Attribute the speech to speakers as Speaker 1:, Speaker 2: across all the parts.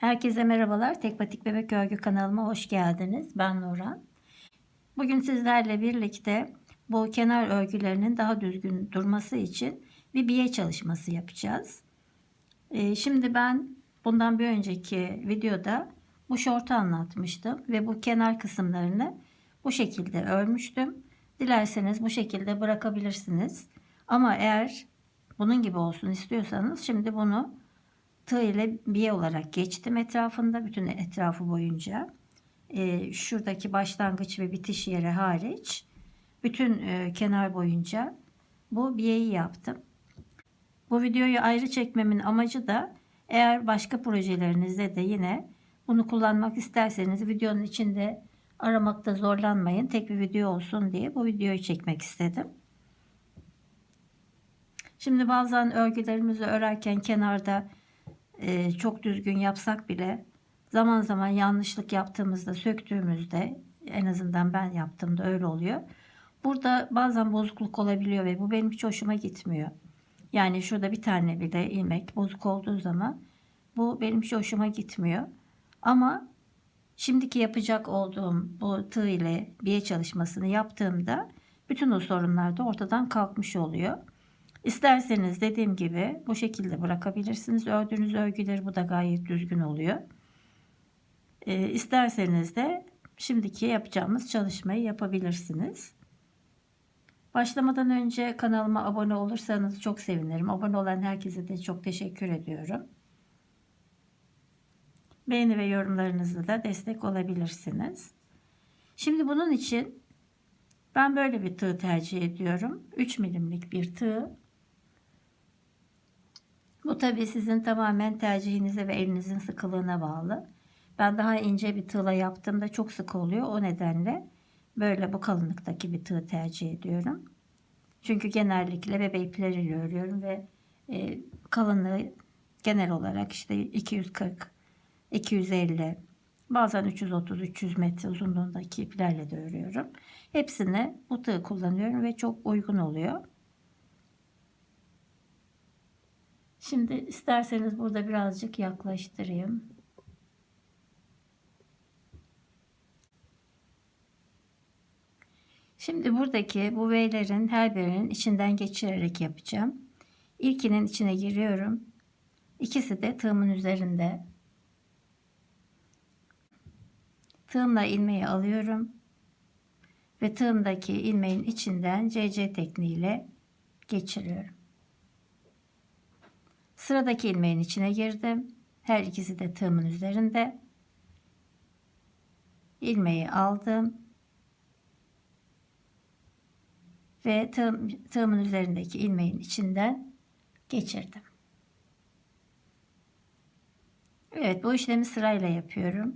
Speaker 1: Herkese merhabalar. Tekpatik Bebek Örgü kanalıma hoş geldiniz. Ben Nurhan. Bugün sizlerle birlikte bu kenar örgülerinin daha düzgün durması için bir biye çalışması yapacağız. Ee, şimdi ben bundan bir önceki videoda bu şortu anlatmıştım ve bu kenar kısımlarını bu şekilde örmüştüm. Dilerseniz bu şekilde bırakabilirsiniz. Ama eğer bunun gibi olsun istiyorsanız şimdi bunu tığ ile biye olarak geçtim etrafında bütün etrafı boyunca. Ee, şuradaki başlangıç ve bitiş yeri hariç bütün e, kenar boyunca bu biyeyi yaptım. Bu videoyu ayrı çekmemin amacı da eğer başka projelerinizde de yine bunu kullanmak isterseniz videonun içinde aramakta zorlanmayın. Tek bir video olsun diye bu videoyu çekmek istedim. Şimdi bazen örgülerimizi örerken kenarda e, çok düzgün yapsak bile zaman zaman yanlışlık yaptığımızda söktüğümüzde en azından ben yaptığımda öyle oluyor. Burada bazen bozukluk olabiliyor ve bu benim hiç hoşuma gitmiyor. Yani şurada bir tane bile ilmek bozuk olduğu zaman bu benim hiç hoşuma gitmiyor. Ama şimdiki yapacak olduğum bu tığ ile biye çalışmasını yaptığımda bütün o sorunlar da ortadan kalkmış oluyor. İsterseniz dediğim gibi bu şekilde bırakabilirsiniz. Ördüğünüz örgüleri bu da gayet düzgün oluyor. E, isterseniz de şimdiki yapacağımız çalışmayı yapabilirsiniz. Başlamadan önce kanalıma abone olursanız çok sevinirim. Abone olan herkese de çok teşekkür ediyorum. Beğeni ve yorumlarınızla da destek olabilirsiniz. Şimdi bunun için ben böyle bir tığ tercih ediyorum. 3 milimlik bir tığ. Bu tabi sizin tamamen tercihinize ve elinizin sıkılığına bağlı. Ben daha ince bir tığla yaptığımda çok sık oluyor. O nedenle böyle bu kalınlıktaki bir tığ tercih ediyorum. Çünkü genellikle bebe ipleriyle örüyorum ve e, kalınlığı genel olarak işte 240, 250, bazen 330-300 metre uzunluğundaki iplerle de örüyorum. Hepsine bu tığ kullanıyorum ve çok uygun oluyor. Şimdi isterseniz burada birazcık yaklaştırayım. Şimdi buradaki bu V'lerin her birinin içinden geçirerek yapacağım. İlkinin içine giriyorum. İkisi de tığımın üzerinde. Tığımla ilmeği alıyorum. Ve tığımdaki ilmeğin içinden CC tekniğiyle geçiriyorum. Sıradaki ilmeğin içine girdim. Her ikisi de tığımın üzerinde. ilmeği aldım. Ve tığım, tığımın üzerindeki ilmeğin içinden geçirdim. Evet bu işlemi sırayla yapıyorum.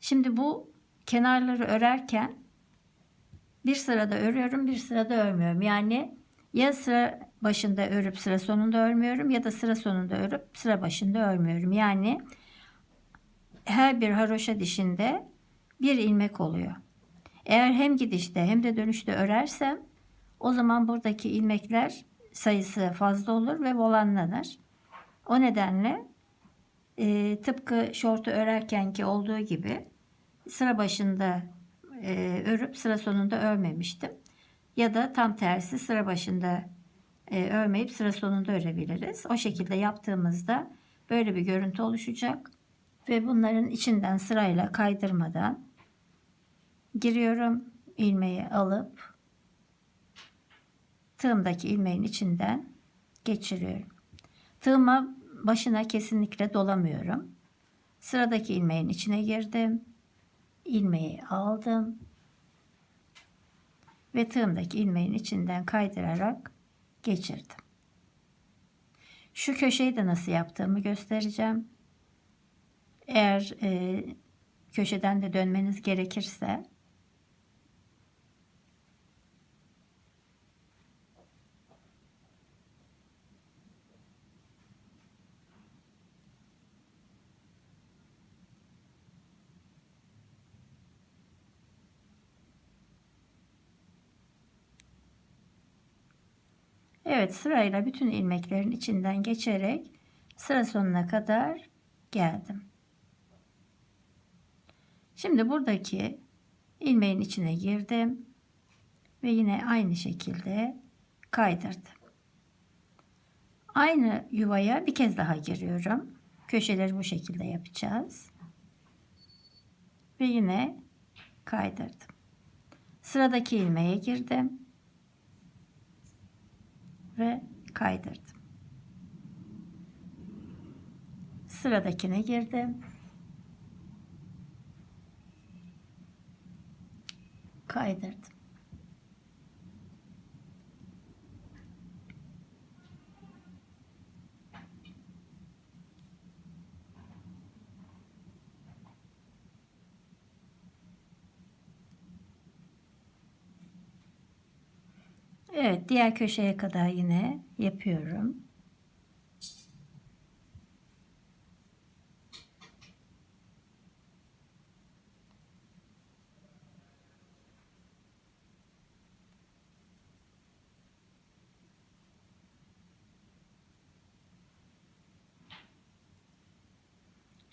Speaker 1: Şimdi bu kenarları örerken bir sırada örüyorum bir sırada örmüyorum. Yani ya sıra başında örüp sıra sonunda örmüyorum ya da sıra sonunda örüp sıra başında örmüyorum. Yani her bir haroşa dişinde bir ilmek oluyor. Eğer hem gidişte hem de dönüşte örersem o zaman buradaki ilmekler sayısı fazla olur ve volanlanır. O nedenle e, tıpkı şortu örerkenki olduğu gibi sıra başında e, örüp sıra sonunda örmemiştim. Ya da tam tersi sıra başında e, örmeyip sıra sonunda örebiliriz. O şekilde yaptığımızda böyle bir görüntü oluşacak. Ve bunların içinden sırayla kaydırmadan giriyorum. ilmeği alıp tığımdaki ilmeğin içinden geçiriyorum. Tığıma başına kesinlikle dolamıyorum. Sıradaki ilmeğin içine girdim ilmeği aldım ve tığımdaki ilmeğin içinden kaydırarak geçirdim. Şu köşeyi de nasıl yaptığımı göstereceğim. Eğer e, köşeden de dönmeniz gerekirse Evet sırayla bütün ilmeklerin içinden geçerek sıra sonuna kadar geldim. Şimdi buradaki ilmeğin içine girdim ve yine aynı şekilde kaydırdım. Aynı yuvaya bir kez daha giriyorum. Köşeleri bu şekilde yapacağız. Ve yine kaydırdım. Sıradaki ilmeğe girdim ve kaydırdım. Sıradakine girdim. Kaydırdım. Evet, diğer köşeye kadar yine yapıyorum.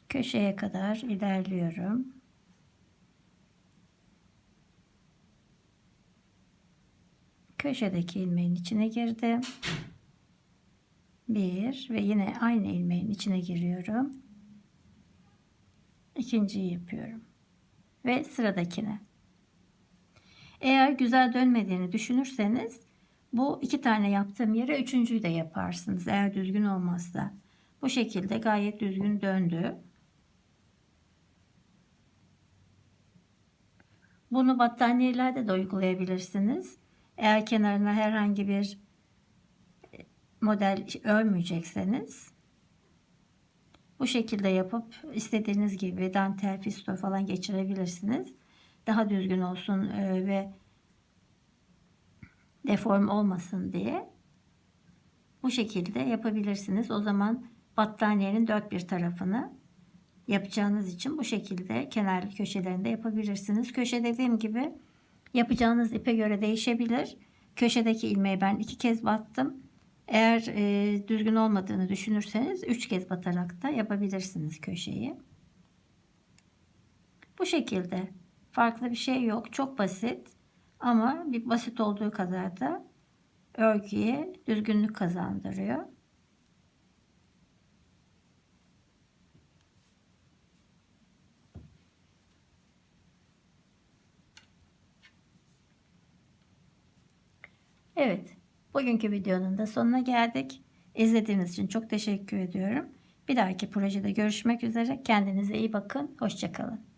Speaker 1: Köşeye kadar ilerliyorum. Köşedeki ilmeğin içine girdim. Bir ve yine aynı ilmeğin içine giriyorum. İkinciyi yapıyorum. Ve sıradakine. Eğer güzel dönmediğini düşünürseniz bu iki tane yaptığım yere üçüncüyü de yaparsınız. Eğer düzgün olmazsa. Bu şekilde gayet düzgün döndü. Bunu battaniyelerde de uygulayabilirsiniz. Eğer kenarına herhangi bir model örmeyecekseniz bu şekilde yapıp istediğiniz gibi dantel, fisto falan geçirebilirsiniz. Daha düzgün olsun e, ve deform olmasın diye bu şekilde yapabilirsiniz. O zaman battaniyenin dört bir tarafını yapacağınız için bu şekilde kenar köşelerinde yapabilirsiniz. Köşe dediğim gibi Yapacağınız ipe göre değişebilir. Köşedeki ilmeği ben iki kez battım. Eğer e, düzgün olmadığını düşünürseniz üç kez batarak da yapabilirsiniz köşeyi. Bu şekilde. Farklı bir şey yok. Çok basit. Ama bir basit olduğu kadar da örgüye düzgünlük kazandırıyor. Evet, bugünkü videonun da sonuna geldik. İzlediğiniz için çok teşekkür ediyorum. Bir dahaki projede görüşmek üzere. Kendinize iyi bakın. Hoşçakalın.